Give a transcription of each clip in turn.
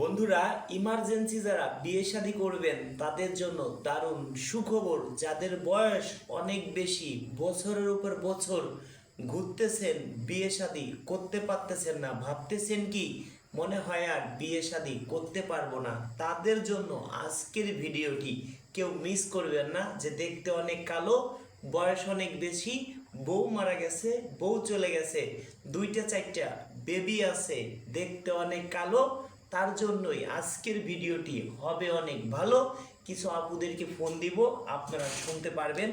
বন্ধুরা ইমার্জেন্সি যারা বিয়ে শাদী করবেন, তাদের জন্য দারুণ সুখবর। যাদের বয়স অনেক বেশি, বছরের উপর বছর ঘুরতেছেন, বিয়ে শাদী করতে পারতেছেন না, ভাবতেছেন কি, মনে হয় আর বিয়ে শাদী করতে পারব না। তাদের জন্য আজকের ভিডিওটি কেউ মিস করবেন না, যে দেখতে অনেক কালো, বয়স অনেক বেশি, বউ মারা গেছে, বউ চলে গেছে, দুইটা চারটা বেবি আছে, দেখতে অনেক কালো তার জন্যই আজকের ভিডিওটি হবে অনেক ভালো। কিছু আপুদেরকে ফোন দিব আপনারা শুনতে পারবেন।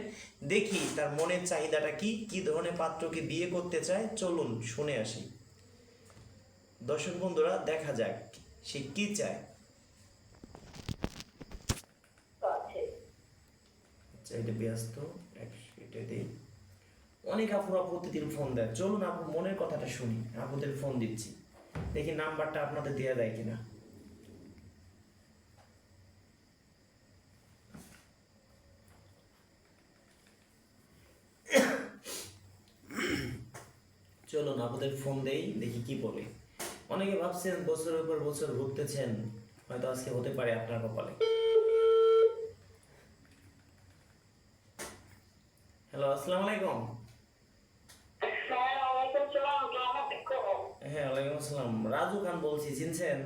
দেখি তার মনের চাহিদাটা কি কি ধরনের পাত্রকে বিয়ে করতে চায় চলুন শুনে আসি। দর্শক বন্ধুরা দেখা যাক সে কি চায়। আচ্ছা এটা ব্যস্ত এটা দিই অনেক আপুরা প্রতিদিন ফোন দেয়। চলুন আপু মনের কথাটা শুনি। আপুদের ফোন দিচ্ছি। দেখি নাম্বারটা আপনাদের দেওয়া যায় কিনা। চলুন আপনাদের ফোন দেই, দেখি কি বলে। অনেকে ভাবছেন বছরের পর বছর ঘুরতেছেন, হয়তো আজকে হতে পারে আপনার কপালে। হ্যালো আসসালামু আলাইকুম। হ্যাঁ ওয়ালাইকুম আসসালাম। রাজু খান বলছি চিনছেন?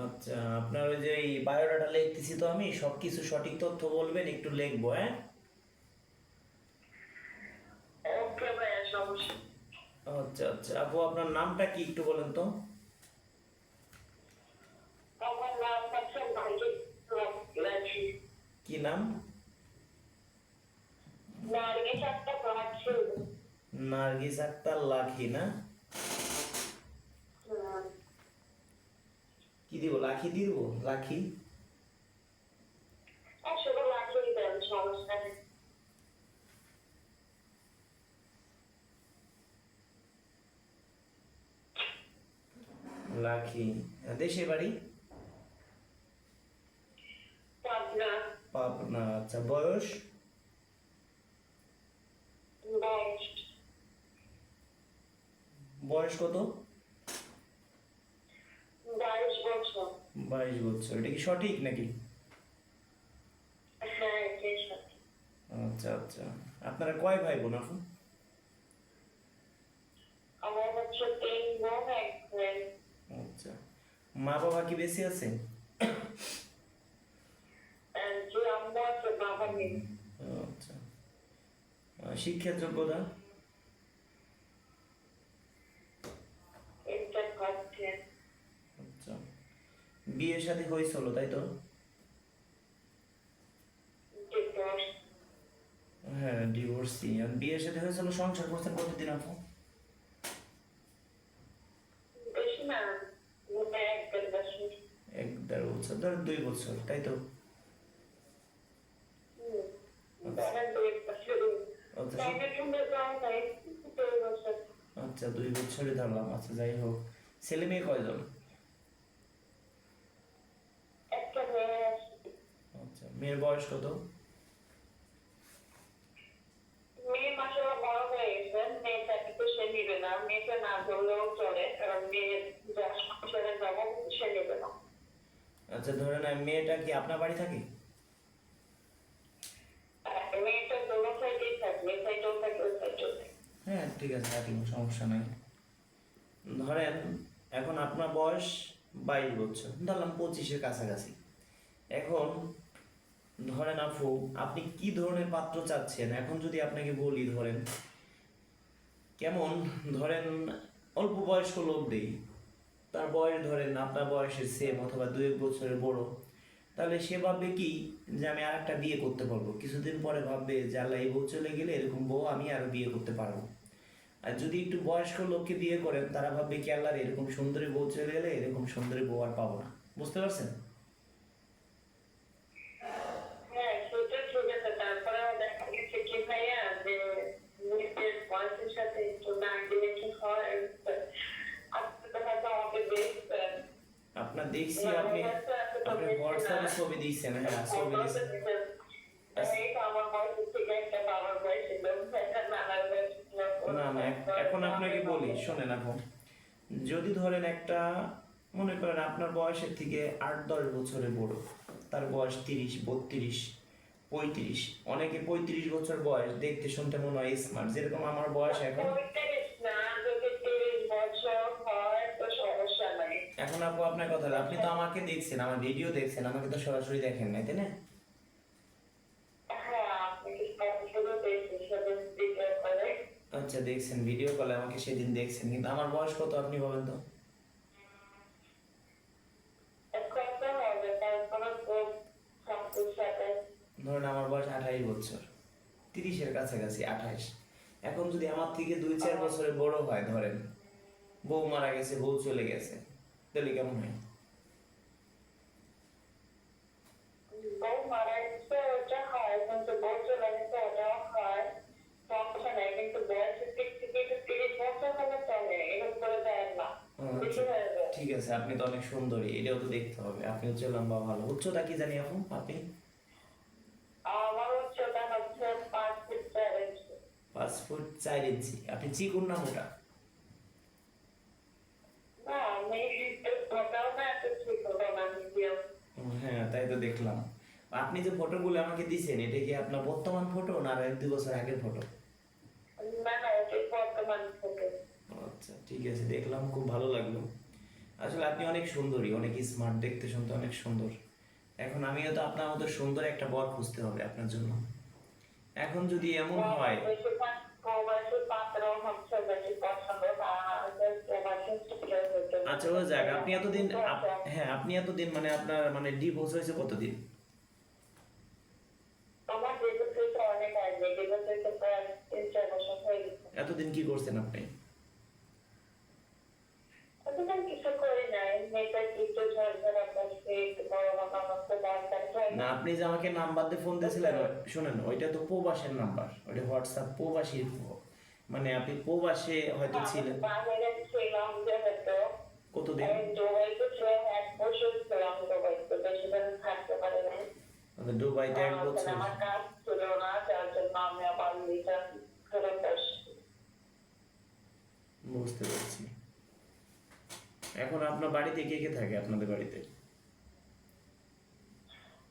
আচ্ছা আপনার ওই যে বায়োডাটা লিখতেছি তো আমি সব কিছু সঠিক তথ্য বলবেন একটু লিখব হ্যাঁ? আচ্ছা আচ্ছা আপু আপনার নামটা কি একটু বলেন তো? কি নাম? নার্গিস আক্তার লাখি না? কি দিব লাখি দিব? লাখি? লাখি দেশে বাড়ি? পাবনা আচ্ছা বয়স? বয়স কত? বাইশ বছর। এটা কি সঠিক নাকি? হ্যাঁ আচ্ছা আচ্ছা। আপনারা কয় ভাই বোন আপু আচ্ছা। মা বাবা কি বেশি আছে? আচ্ছা। শিক্ষার যোগ্যতা এটা ভাবছে আচ্ছা বিয়ে শাদী হয়েছিল তাই তো? হ্যাঁ ডিভোর্সি আর বিয়ে শাদী হয়েছিল সংসার করছেন কতদিন আপু? এক দেড় বছর। বছর ধর দুই বছর তাই তো? বছর। আচ্ছা দুই বছর। আচ্ছা দুই বছরই ধরলাম আচ্ছা যাই হোক। ছেলে মেয়ে কয়জন একটা মেয়ে আছে আচ্ছা মেয়ের বয়স কত? মেয়ে মাসাল্লাহ বড় হয়ে গেছে। মেয়েটাকে তো সে নিবে না। মেয়েটা না ধরলেও চলে। কারণ মেয়ে যা সংসারে যাব সে নেবে না। আচ্ছা ধরে না মেয়েটা কি আপনার বাড়ি থাকে? মেয়েটা দোনো সাইডেই থাকবে এই সাইডেও থাকে ওই সাইডেও থাকে। হ্যাঁ ঠিক আছে কোনো সমস্যা নাই। ধরেন এখন আপনার বয়স বাইশ বছর। ধরলাম পঁচিশের কাছাকাছি। এখন ধরেন আপু, আপনি কি ধরনের পাত্র চাচ্ছেন? এখন যদি আপনাকে বলি ধরেন, কেমন? ধরেন অল্প বয়স্ক লোক দেই, তার বয়স ধরেন আপনার বয়সের সেম অথবা দু এক বছরের বড়, তাহলে সে ভাববে কি যে আমি আর একটা বিয়ে করতে পারব। কিছুদিন পরে ভাববে যে আল্লাহ, এই বউ চলে গেলে এরকম বউ আমি আরও বিয়ে করতে পারব। আর যদি একটু বয়স্ক লোককে বিয়ে করেন, তারা ভাববে কি আল্লাহর এরকম সুন্দরী বউ চলে গেলে এরকম সুন্দরী বউ আর পাবো না। বুঝতে পারছেন হ্যাঁ সেটা ঠিক আছে তারপরেও দেখা গেছে কি ভাইয়া যে নিজের বয়সের সাথে একটু না গেলে কি হয় আপনি তো হয়তো আমাকে দেখবেন আপনার দেখছি আপনি আপনি হোয়াটসঅ্যাপে ছবি দিয়েছেন হ্যাঁ ছবি দিয়েছেন না না এখন আপনাকে বলি শোনেন এখন। যদি ধরেন একটা মনে করেন আপনার বয়সের থেকে আট দশ বছরের বড় তার বয়স তিরিশ বত্রিশ পঁয়ত্রিশ অনেকে পঁয়ত্রিশ বছর বয়স দেখতে শুনতে মনে হয় স্মার্ট যেরকম আমার বয়স এখন এখন আপু আপনার কথা আপনি তো আমাকে দেখছেন আমার ভিডিও দেখছেন আমাকে তো সরাসরি দেখেন নাই তাই না? হ্যাঁ আচ্ছা দেখছেন ভিডিও কলে আমাকে সেদিন দেখছেন কিন্তু আমার বয়স কত আপনি বলেন তো? ধরেন আমার বয়স আঠাইশ বছর তিরিশের কাছাকাছি আঠাইশ এখন যদি আমার থেকে দুই চার বছরের বড় হয় ধরেন বউ মারা গেছে বউ চলে গেছে তাহলে কেমন হয় ওটা হয় হয় আচ্ছা। হয়ে ঠিক আছে আপনি তো অনেক সুন্দরী এটাও তো দেখতে হবে আপনি হচ্ছে লম্বা ভালো উচ্চতা কি জানি আপু আপনি পাঁচ ফুট চার ইঞ্চি পাঁচ ফুট চার ইঞ্চি আপনি চিকুন না মোটা না আমি একটু মোটাও না এত ঠিক হলো না মিডিয়াম ও, হ্যাঁ তাই তো দেখলাম। আপনি যে ফটোগুলো আমাকে দিছেন এটা কি আপনার বর্তমান ফটো না এক দুই বছর আগের ফটো? না না ওটাই বর্তমান ফটো। আচ্ছা ঠিক আছে দেখলাম খুব ভালো লাগল। আসলে আপনি অনেক সুন্দরী অনেক স্মার্ট দেখতে শুনতে অনেক সুন্দর। এখন আমিও তো আপনার মতো সুন্দর একটা বর খুঁজতে হবে আপনার জন্য। এখন যদি এমন হয় পাত্র আচ্ছা ও যাক। আপনি এতদিন হ্যাঁ আপনি এতদিন মানে আপনার মানে ডিভোর্স হয়েছে কতদিন? এতদিন কি করছেন আপনি? না আপনি যে আমাকে নাম্বার দিয়ে ফোন দিয়েছিলেন শুনেন ওইটা তো প্রবাসের নাম্বার ওইটা হোয়াটসঅ্যাপ প্রবাসীর মানে আপনি প্রবাসে হয়তো ছিলেন। কতদিন? দুবাইতে এক বছর মানে দুবাইতে এক বছর। বুঝতে পারছি। এখন আপনার বাড়িতে কে কে থাকে আপনাদের বাড়িতে?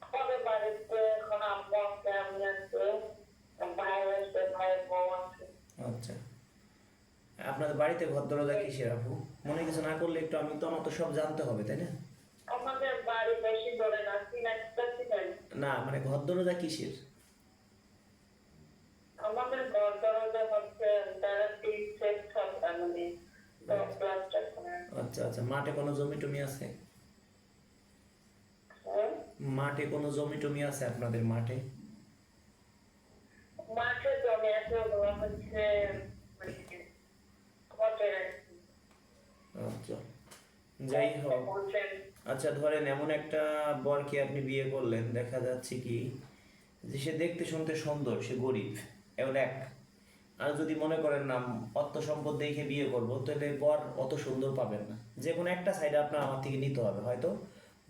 আমাদের বাড়িতে এখন আব্বু আছে আমি আছে ভাই আছে ভাই বউ আছে। আচ্ছা। আপনাদের বাড়িতে দরজা কিসের আপু? মনে কিছু না করলে একটু আমি তো আমার তো সব জানতে হবে তাই না? আমাদের বাড়ি বেশি দূরে না মানে দরজা কিসের? আমাদের ঘর হচ্ছে যারা তিন সেট থাকে মানে আচ্ছা। আচ্ছা মাঠে কোনো জমি টমি আছে? হ্যাঁ? মাঠে কোনো জমি টমি আছে আপনাদের মাঠে? মাঠে জমি আছে হচ্ছে মানে হোটেল আচ্ছা যাই হোক। আচ্ছা ধরেন এমন একটা বরকে আপনি বিয়ে করলেন দেখা যাচ্ছে কি যে সে দেখতে শুনতে সুন্দর সে গরিব এমন এক। আর যদি মনে করেন না অর্থ সম্পদ দেখে বিয়ে করব তাহলে বর অত সুন্দর পাবেন না। যে কোনো একটা সাইডে আপনার আমার থেকে নিতে হবে হয়তো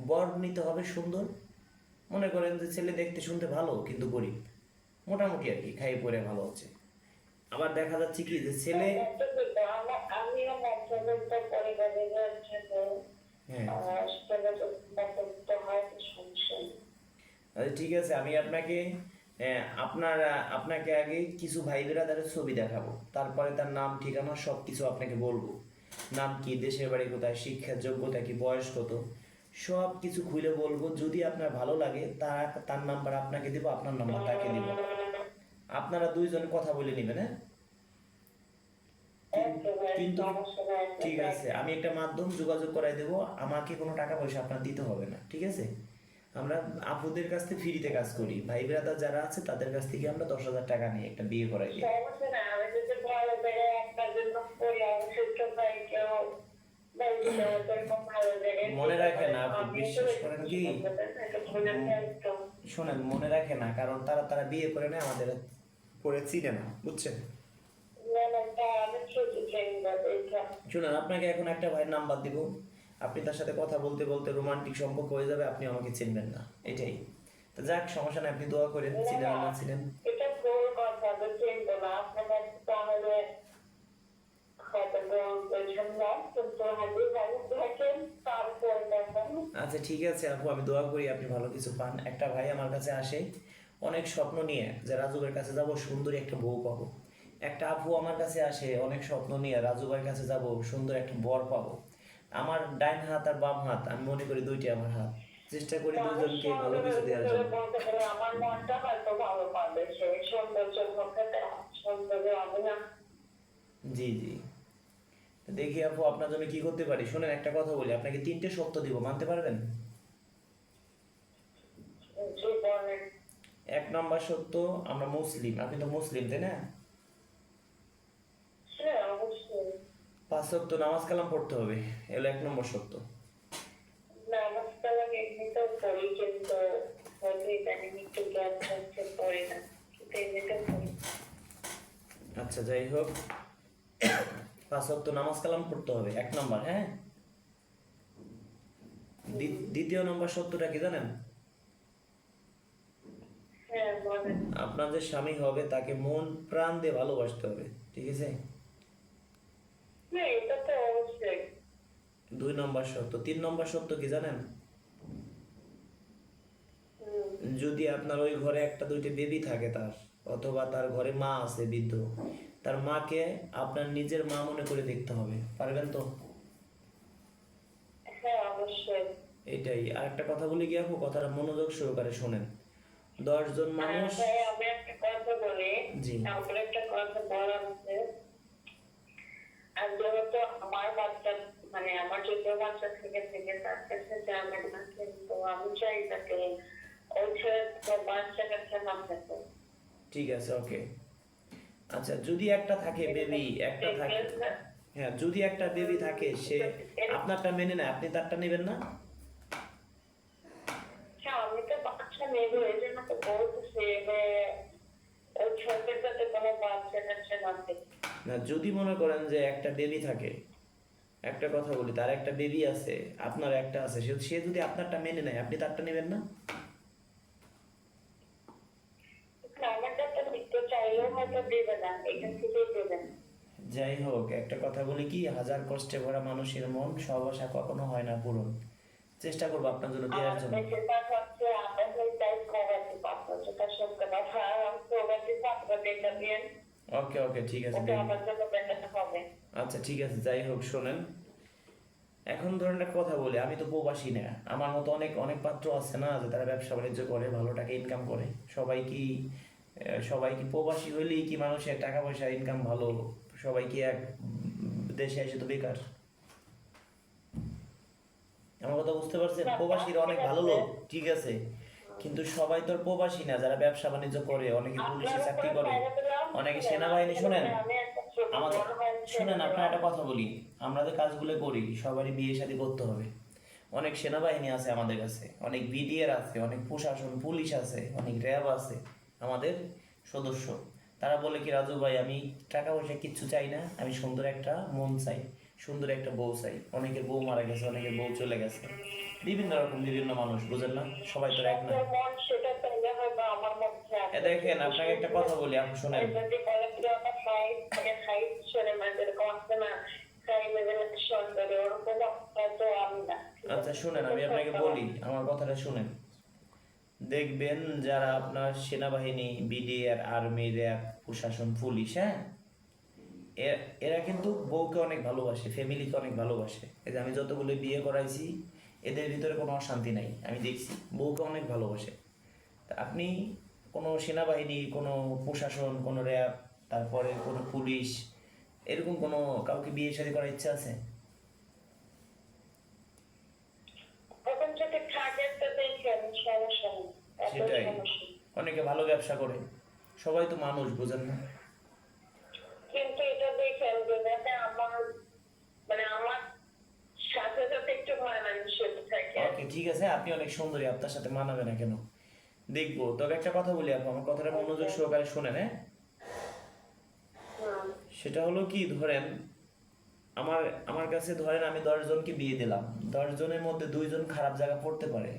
বর নিতে হবে সুন্দর। মনে করেন যে ছেলে দেখতে শুনতে ভালো কিন্তু গরিব। মোটামুটি আর কি খাইয়ে পরে ভালো হচ্ছে। আবার দেখা যাচ্ছে কি যে ছেলে আমিও মধ্যবিত্ত পরিবারের হ্যাঁ। হয়। আচ্ছা ঠিক আছে আমি আপনাকে আপনার আপনাকে আগে কিছু ভাই বেরাদারের ছবি দেখাবো। তারপরে তার নাম ঠিকানা সব কিছু আপনাকে বলব। নাম কি দেশের বাড়ি কোথায় শিক্ষার যোগ্যতা কি বয়স কত সব কিছু খুলে বলব। যদি আপনার ভালো লাগে তার তার নাম্বার আপনাকে দেবো আপনার নাম্বার তাকে দিব। আপনারা দুইজনে কথা বলে নেবেন হ্যাঁ? কিন্তু ঠিক আছে আমি একটা মাধ্যম যোগাযোগ করাই দেবো আমাকে কোনো টাকা পয়সা আপনার দিতে হবে না ঠিক আছে? আমরা আপুদের কাছ থেকে ফ্রিতে কাজ করি ভাই ব্রাদার যারা আছে তাদের কাছ থেকে আমরা দশ হাজার টাকা নিয়ে একটা বিয়ে করাই দিই। মনে রাখেন, আপনি বিশ্বাস করেন কি? শোনেন মনে রাখে না কারণ তারা তারা বিয়ে করে নেয় আমাদের করে চিনে না বুঝছেন? শুনেন আপনাকে এখন একটা ভাইয়ের নাম্বার দিব। আপনি তার সাথে কথা বলতে বলতে রোমান্টিক সম্পর্ক হয়ে যাবে আপনি আমাকে চিনবেন না। এটাই। তো যাক সমস্যা নাই আপনি দোয়া করেন চিনেন না চিনেন। এটা ভুল কথা, আমি না। আপনার কাছে তাহলে হয়তো দোয়া ওই জন্য কিন্তু হাজির ভালো থাকেন তারপরে দেখেন আচ্ছা ঠিক আছে আপু আমি দোয়া করি আপনি ভালো কিছু পান। একটা ভাই আমার কাছে আসে অনেক স্বপ্ন নিয়ে যে রাজুবের কাছে যাব সুন্দরী একটা বউ পাবো। একটা আপু আমার কাছে আসে অনেক স্বপ্ন নিয়ে রাজুবের কাছে যাব সুন্দর একটা বর পাবো। আমার ডাইন হাত আর বাম হাত আমি মনে করি দুইটি আমার হাত। চেষ্টা করি দুজনকে ভালো কিছু দেওয়ার জন্য। আমার মনটা হয়তো ভালো পাবে সে সৌন্দর্যের পক্ষে সৌন্দর্য হবে না। জি জি। দেখি আপু আপনার জন্য কি করতে পারি? শোনেন একটা কথা বলি আপনাকে তিনটে সত্য দিব মানতে পারবেন? এক নম্বর সত্য আমরা মুসলিম আপনি তো মুসলিম তাই না সে অবশ্যই পাঁচ সত্য নামাজ কালাম পড়তে হবে এলো এক নম্বর সত্য নামাজটা লাগে এমনিতেও পড়ি কিন্তু হয়তো ইদানিং একটু গ্যাস হচ্ছে পড়ি না কিন্তু এমনিতেও পড়ি। আচ্ছা যাই হোক। পাঁচ সত্য নামাজ কালাম পড়তে হবে এক নম্বর হ্যাঁ? দ্বি- দ্বিতীয় নম্বর সত্যটা কি জানেন? হ্যাঁ আপনার যে স্বামী হবে তাকে মন প্রাণ দিয়ে ভালোবাসতে হবে ঠিক আছে হ্যাঁ এটা তো অবশ্যই দুই নম্বর সত্য তিন নম্বর সত্য কি জানেন? যদি আপনার ওই ঘরে একটা দুইটা বেবি থাকে তার অথবা তার ঘরে মা আছে বৃদ্ধ তার মাকে আপনার নিজের মা মনে করে দেখতে হবে। পারবেন তো? হ্যাঁ এটাই। আর একটা কথা বলি কি আপু? কথাটা মনোযোগ সহকারে শোনেন। দশজন আর মানুষ ভাই আমি একটা কথা বলি। জি। একটা কথা বলার আছে। আর যেহেতু আমার বাচ্চা মানে আমার ছোট বাচ্চা থেকে থেকে তার কাছে না আমি চাই তাকে ওই ছেলে বাচ্চা কাছে না থাকে ঠিক আছে ওকে আচ্ছা যদি একটা থাকে বেবি একটা থাকে। হ্যাঁ যদি একটা বেবি থাকে সে আপনারটা মেনে নেয় আপনি তারটা নেবেন না? হ্যাঁ আমি তো বাচ্চা নেব এই জন্য তো বলতেছি যে ওই সাথে কোনো বাচ্চা কাছে না থাকে। না যদি মনে করেন যে একটা বেবি থাকে একটা কথা বলি তার একটা বেবি আছে আপনার একটা আছে সে যদি আপনারটা মেনে নেয় আপনি তারটা নেবেন না? যাই হোক একটা কথা বলি কি হাজার কষ্টে ভরা মানুষের মন সব আশা কখনো হয় না পূরণ। চেষ্টা করব আপনার জন্য দেওয়ার জন্য। ওকে ওকে ঠিক আছে আচ্ছা ঠিক আছে যাই হোক শোনেন। এখন ধরেন একটা কথা বলি আমি তো প্রবাসী না। আমার মতো অনেক অনেক পাত্র আছে না যে তারা ব্যবসা বাণিজ্য করে ভালো টাকা ইনকাম করে। সবাই কি সবাই কি প্রবাসী হইলেই কি মানুষের টাকা পয়সা ইনকাম ভালো? সবাই কি এক দেশে এসে তো বেকার? আমার কথা বুঝতে পারছেন? প্রবাসীরা অনেক ভালো লোক ঠিক আছে। কিন্তু sবাই তো প্রবাসী না যারা ব্যবসা বাণিজ্য করে অনেকে পুলিশে চাকরি করে অনেকে সেনাবাহিনী শোনেন? আমাদের শুনেন আপনার একটা কথা বলি। আমরা যে কাজগুলো করি সবারই বিয়ে শাদী করতে হবে। অনেক সেনাবাহিনী আছে আমাদের কাছে অনেক বিডিআর আছে অনেক প্রশাসন পুলিশ আছে অনেক র্যাব আছে আমাদের সদস্য। তারা বলে কি রাজু ভাই আমি টাকা পয়সা কিচ্ছু চাই না আমি সুন্দর একটা মন চাই সুন্দর একটা বউ চাই। অনেকের বউ মারা গেছে অনেকের বউ চলে গেছে। বিভিন্ন রকম বিভিন্ন মানুষ বুঝেন না? সবাই তো এক না। দেখেন আপনাকে একটা কথা বলি আপনি শোনেন। মানে আচ্ছা শুনেন আমি আপনাকে বলি আমার কথাটা শুনেন। দেখবেন যারা আপনার সেনাবাহিনী বিডিআর আর্মি র্যাব প্রশাসন পুলিশ হ্যাঁ? এরা কিন্তু বউকে অনেক ভালোবাসে ফ্যামিলিকে অনেক ভালোবাসে। এই যে আমি যতগুলো বিয়ে করাইছি এদের ভিতরে কোনো অশান্তি নাই আমি দেখছি। বউকে অনেক ভালোবাসে। তা আপনি কোনো সেনাবাহিনী কোনো প্রশাসন কোনো র্যাব তারপরে কোনো পুলিশ এরকম কোনো কাউকে বিয়ে শাদী করার ইচ্ছা আছে? সেটাই। অনেকে ভালো ব্যবসা করে সবাই তো মানুষ বুঝেন না। কিন্তু এটা দেখেন যে আমার মানে আমার সাথে সাথে একটু ভয় মানুষের থাকে ওকে ঠিক আছে আপনি অনেক সুন্দরী আপনার সাথে মানাবে না কেন? দেখব তবে একটা কথা বলি আপু আমার কথাটা মনোযোগ সহকারে শুনেন হ্যাঁ? সেটা হলো কি ধরেন আমার আমার কাছে ধরেন আমি দশ জনকে বিয়ে দিলাম দশ জনের মধ্যে দুইজন খারাপ জায়গা পড়তে পারে।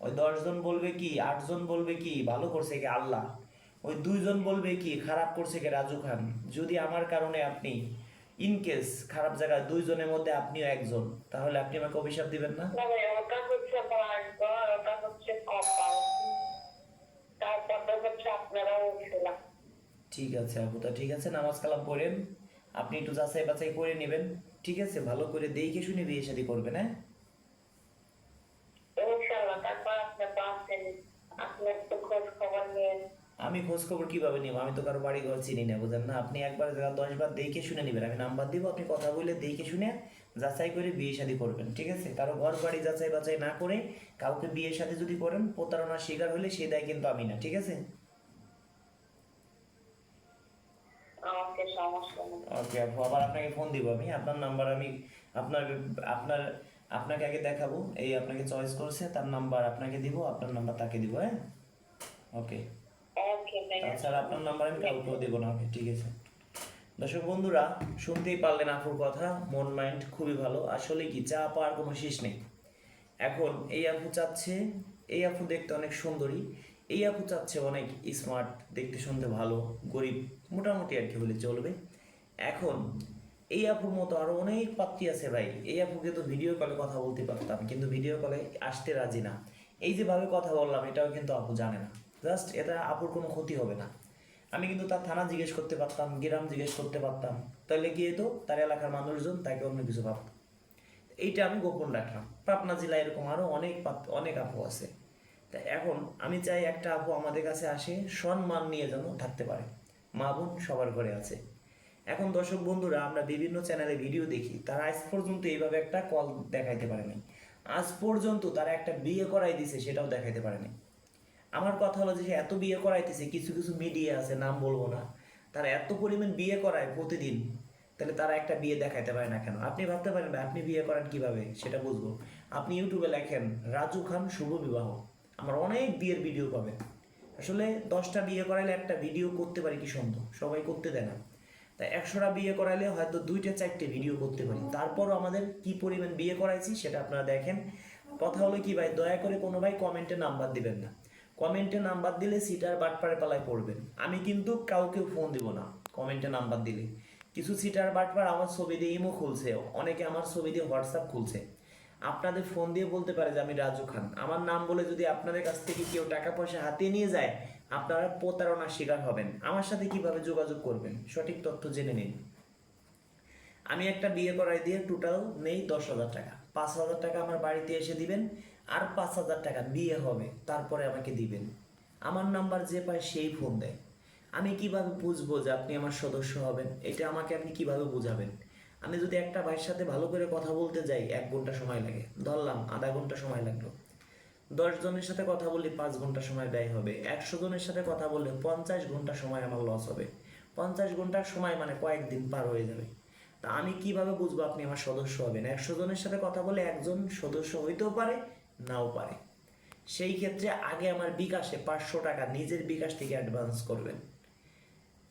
ওই দশ জন বলবে কি আটজন বলবে কি ভালো করছে কি? আল্লাহ। ওই দুইজন বলবে কি খারাপ করছে কি? রাজু খান। যদি আমার কারণে আপনি ইন কেস খারাপ জায়গায় দুইজনের মধ্যে আপনিও একজন তাহলে আপনি আমাকে অভিশাপ দিবেন না? না ওটা হচ্ছে ভাগ্য ওটা হচ্ছে কপাল। তারপরটা হচ্ছে আপনারাও উঠলাম ঠিক আছে আপু তা ঠিক আছে নামাজ কালাম করেন আপনি একটু যাচাই বাছাই করে নেবেন। ঠিক আছে ভালো করে দেখে শুনে বিয়ে শাদী করবেন হ্যাঁ ইনশাল্লাহ তারপর আপনি পাচ্ছেন আপনার তো খোঁজ খবর নিয়ে আমি খোঁজ খবর কীভাবে নিব? আমি তো কারও বাড়ি ঘর চিনি না বুঝেন না? আপনি একবার জায়গা দশ বার দেখে শুনে নেবেন। আমি নাম্বার দিব আপনি কথা বলে দেখে শুনে যাচাই করে বিয়ে শাদী করবেন ঠিক আছে? কারও ঘর বাড়ি যাচাই বাছাই না করে কাউকে বিয়ে শাদী যদি করেন প্রতারণার শিকার হলে সেই দায় কিন্তু আমি না ঠিক আছে? ওকে আপু আবার আপনাকে ফোন দিব আমি। আপনার নাম্বার আমি আপনার আপনার আপনাকে আগে দেখাবো। এই আপনাকে চয়েস করছে তার নাম্বার আপনাকে দিব আপনার নাম্বার তাকে দিব হ্যাঁ? ওকে। তাছাড়া আপনার নাম্বার আমি কাউকেও দেবো না ঠিক আছে। দর্শক বন্ধুরা, শুনতেই পারলেন আপুর কথা, মন মাইন্ড খুবই ভালো। আসলে কি, চা পাওয়ার কোনো শেষ নেই। এখন এই আপু চাচ্ছে, এই আপু দেখতে অনেক সুন্দরী, এই আপু চাচ্ছে অনেক স্মার্ট দেখতে শুনতে ভালো, গরিব, মোটামুটি আর কি হলে চলবে। এখন এই আপুর মতো আরও অনেক পাত্রী আছে ভাই। এই আপুকে তো ভিডিও কলে কথা বলতে পারতাম, কিন্তু ভিডিও কলে আসতে রাজি না। এই যেভাবে কথা বললাম, এটাও কিন্তু আপু জানে না। জাস্ট এটা আপুর কোনো ক্ষতি হবে না। আমি কিন্তু তার থানা জিজ্ঞেস করতে পারতাম, গ্রাম জিজ্ঞেস করতে পারতাম। তাহলে কি হতো তার এলাকার মানুষজন তাকে অন্য কিছু ভাবত। এইটা আমি গোপন রাখলাম। পাবনা জেলায় এরকম আরও অনেক অনেক আপু আছে। তা এখন আমি চাই একটা আপু আমাদের কাছে আসে, সম্মান নিয়ে যেন থাকতে পারে। মা বোন সবার ঘরে আছে। এখন দর্শক বন্ধুরা, আমরা বিভিন্ন চ্যানেলে ভিডিও দেখি। তারা আজ পর্যন্ত এইভাবে একটা কল দেখাইতে পারেনি। আজ পর্যন্ত তারা একটা বিয়ে করাই দিছে, সেটাও দেখাইতে পারেনি। আমার কথা হলো যে সে এত বিয়ে করাইতেছে, কিছু কিছু মিডিয়া আছে, নাম বলব না, তারা এত পরিমাণ বিয়ে করায় প্রতিদিন, তাহলে তারা একটা বিয়ে দেখাইতে পারে না কেন? আপনি ভাবতে পারেন আপনি বিয়ে করেন কীভাবে? সেটা বুঝব। আপনি ইউটিউবে লেখেন, রাজু খান শুভ বিবাহ। আমার অনেক বিয়ের ভিডিও পাবেন আসলে দশটা বিয়ে করাইলে একটা ভিডিও করতে পারি কি সুন্দর সবাই করতে দেয় না। তাই একশোটা বিয়ে করাইলে হয়তো দুইটা, চারটে ভিডিও করতে পারি। তারপরও আমাদের কি পরিমাণ বিয়ে করাইছি সেটা আপনারা দেখেন। কথা হলো কি ভাই, দয়া করে কোনো ভাই কমেন্টে নাম্বার দিবেন না। কমেন্টে নাম্বার দিলে সিটার বাটপারে পালায় পড়বেন। আমি কিন্তু কাউকে ফোন দিব না কমেন্টে নাম্বার দিলে। কিছু সিটার বাটপার আমার ছবি দিয়ে ইমো খুলছে, অনেকে আমার ছবি দিয়ে হোয়াটসঅ্যাপ খুলছে। আপনাদের ফোন দিয়ে বলতে পারে যে আমি রাজু খান। আমার নাম বলে যদি আপনাদের কাছ থেকে কেউ টাকা পয়সা হাতিয়ে নিয়ে যায়, আপনারা প্রতারণার শিকার হবেন। আমার সাথে কীভাবে যোগাযোগ করবেন? সঠিক তথ্য জেনে নিন। আমি একটা বিয়ে করাই দিয়ে টোটাল নেই দশ হাজার টাকা। পাঁচ হাজার টাকা আমার বাড়িতে এসে দিবেন। আর পাঁচ হাজার টাকা বিয়ে হবে, তারপরে আমাকে দিবেন। আমার নাম্বার যে পায় সেই ফোন দেয়। আমি কীভাবে বুঝব যে আপনি আমার সদস্য হবেন? এটা আমাকে আপনি কীভাবে বুঝাবেন? আমি যদি একটা ভাইয়ের সাথে ভালো করে কথা বলতে যাই, এক ঘণ্টা সময় লাগে। ধরলাম, আধা ঘণ্টা সময় লাগল। দশ জনের সাথে কথা বললে পাঁচ ঘণ্টা সময় ব্যয় হবে। একশো জনের সাথে কথা বললে পঞ্চাশ ঘণ্টা সময় আমার লস হবে। পঞ্চাশ ঘণ্টার সময় মানে কয়েকদিন পার হয়ে যাবে। তা আমি কীভাবে বুঝব আপনি আমার সদস্য হবেন? একশো জনের সাথে কথা বলে একজন সদস্য হইতেও পারে নাও পারে। সেই ক্ষেত্রে আগে আমার বিকাশে পাঁচশো টাকা নিজের বিকাশ থেকে অ্যাডভান্স করবেন।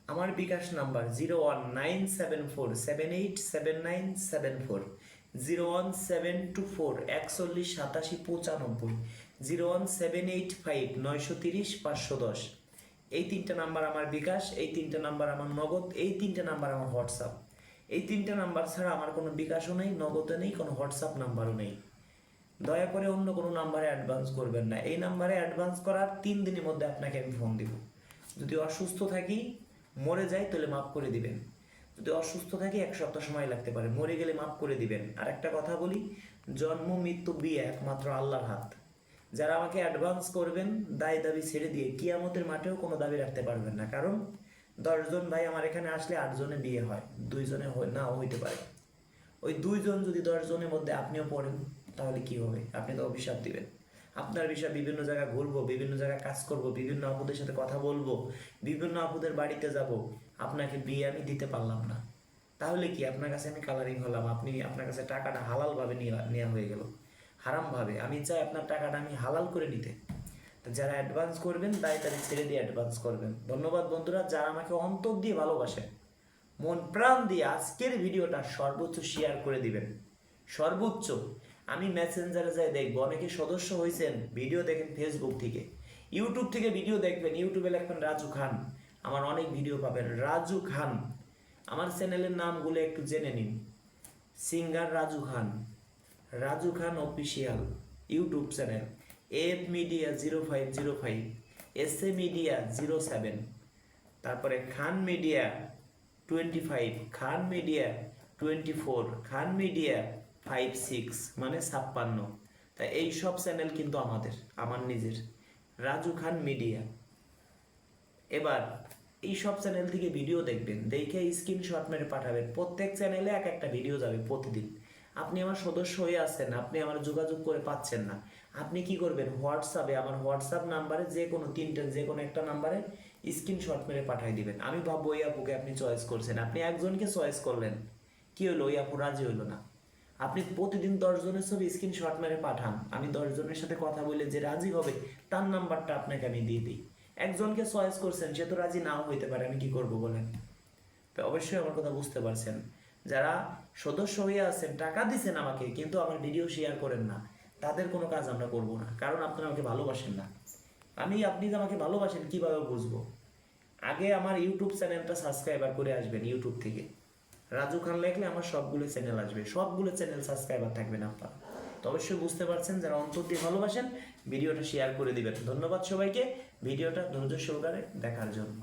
আমার bKash number zero one nine seven four seven eight seven nine seven four zero one seven two four একচল্লিশ সাতাশি পঁচানব্বই zero one seven eight five নয়শো তিরিশ পাঁচশো দশ এই তিনটা নাম্বার আমার বিকাশ, এই তিনটা নাম্বার আমার নগদ, এই তিনটা নাম্বার আমার হোয়াটসঅ্যাপ। এই তিনটা নাম্বার ছাড়া আমার কোনো বিকাশও নেই, নগদও নেই, কোনো হোয়াটসঅ্যাপ নাম্বারও নেই। দয়া করে অন্য কোনো নাম্বারে অ্যাডভান্স করবেন না। এই নাম্বারে অ্যাডভান্স করার তিন দিনের মধ্যে আপনাকে আমি ফোন দিব। যদি অসুস্থ থাকি, মরে যাই, তাহলে মাফ করে দিবেন। যদি অসুস্থ থাকি, এক সপ্তাহ সময় লাগতে পারে। মরে গেলে মাফ করে দিবেন। আর একটা কথা বলি, জন্ম, মৃত্যু, বিয়ে একমাত্র আল্লাহর হাত। যারা আমাকে অ্যাডভান্স করবেন, দায় দাবি ছেড়ে দিয়ে কিয়ামতের মাঠেও কোনো দাবি রাখতে পারবেন না। কারণ দশজন ভাই আমার এখানে আসলে আটজনে বিয়ে হয়। দুইজনে নাও হইতে পারে। ওই দুইজন যদি দশ জনের মধ্যে আপনিও পড়েন তাহলে কি হবে? আপনি তো অভিশাপ দিবেন। আপনার বিষয়ে বিভিন্ন জায়গায় ঘুরবো, বিভিন্ন জায়গায় কাজ করব, বিভিন্ন আপুদের সাথে কথা বলব, বিভিন্ন আপুদের বাড়িতে যাব। আপনাকে বিয়ে আমি দিতে পারলাম না। তাহলে কি আপনার কাছে আমি কালারিং হলাম? আপনি আপনার কাছে টাকাটা হালাল ভাবে নেওয়া হয়ে গেল। হারামভাবে। আমি চাই আপনার টাকাটা আমি হালাল করে নিতে। তো যারা অ্যাডভান্স করবেন, তাই তাদের ছেড়ে দিয়ে অ্যাডভান্স করবেন। ধন্যবাদ বন্ধুরা, যারা আমাকে অন্তর দিয়ে ভালোবাসেন, মন প্রাণ দিয়ে আজকের ভিডিওটা সর্বোচ্চ শেয়ার করে দিবেন। সর্বোচ্চ। আমি মেসেঞ্জারে যাই দেখব। অনেকে সদস্য হয়েছেন ভিডিও দেখেন ফেসবুক থেকে। ইউটিউব থেকে ভিডিও দেখবেন। ইউটিউবে লিখবেন রাজু খান। আমার অনেক ভিডিও পাবেন। রাজু খান। আমার চ্যানেলের নামগুলো একটু জেনে নিন। Singer Raju Khan. Raju Khan official YouTube channel. F media zero five zero five. S A media zero seven. তারপরে Khan media twenty five. Khan media twenty four. Khan media five six মানে ছাপ্পান্ন। তা এই সব channel কিন্তু আমাদের, আমার নিজের। রাজু খান মিডিয়া এবার, এই সব চ্যানেল থেকে ভিডিও দেখবেন, দেখে স্ক্রিনশট মেরে পাঠাবেন। প্রত্যেক চ্যানেলে এক একটা ভিডিও যাবে প্রতিদিন। আপনি আমার সদস্য হয়ে আছেন আপনি আমার যোগাযোগ করে পাচ্ছেন না। আপনি কি করবেন? হোয়াটসঅ্যাপে আমার হোয়াটসঅ্যাপ নাম্বারে যে কোনো তিনটে, যে কোনো একটা নাম্বারে স্ক্রিনশট মেরে পাঠিয়ে দিবেন। আমি ভাববো, ওই আপুকে আপনি চয়েস করছেন। আপনি একজনকে চয়েস করলেন। কি হলো? ওই আপু রাজি হলো না। আপনি প্রতিদিন দশজনের ছবি স্ক্রিনশট মেরে পাঠান। আমি দশজনের সাথে কথা বলে যে রাজি হবে, তার নাম্বারটা আপনাকে আমি দিয়ে দিই। একজনকে চয়েস করছেন, সে তো রাজি নাও হইতে পারে, আমি কি করব বলেন? তো অবশ্যই আমার কথা বুঝতে পারছেন। যারা সদস্য হয়ে আছেন, টাকা দিছেন আমাকে, কিন্তু আমার ভিডিও শেয়ার করেন না। তাদের কোনো কাজ আমরা করব না, কারণ আপনারা আমাকে ভালোবাসেন না। আমি, আপনি যে আমাকে ভালোবাসেন, কীভাবে বুঝব? আগে আমার ইউটিউব চ্যানেলটা সাবস্ক্রাইবার করে আসবেন ইউটিউব থেকে। রাজু খান লেখলে আমার সবগুলো চ্যানেল আসবে, সবগুলো চ্যানেল সাবস্ক্রাইবার থাকবেন আপনার। তো অবশ্যই বুঝতে পারছেন, যারা অন্তর দিয়ে ভালোবাসেন, ভিডিওটা শেয়ার করে দিবেন। ধন্যবাদ সবাইকে, ভিডিওটা ধৈর্য সহকারে দেখার জন্য।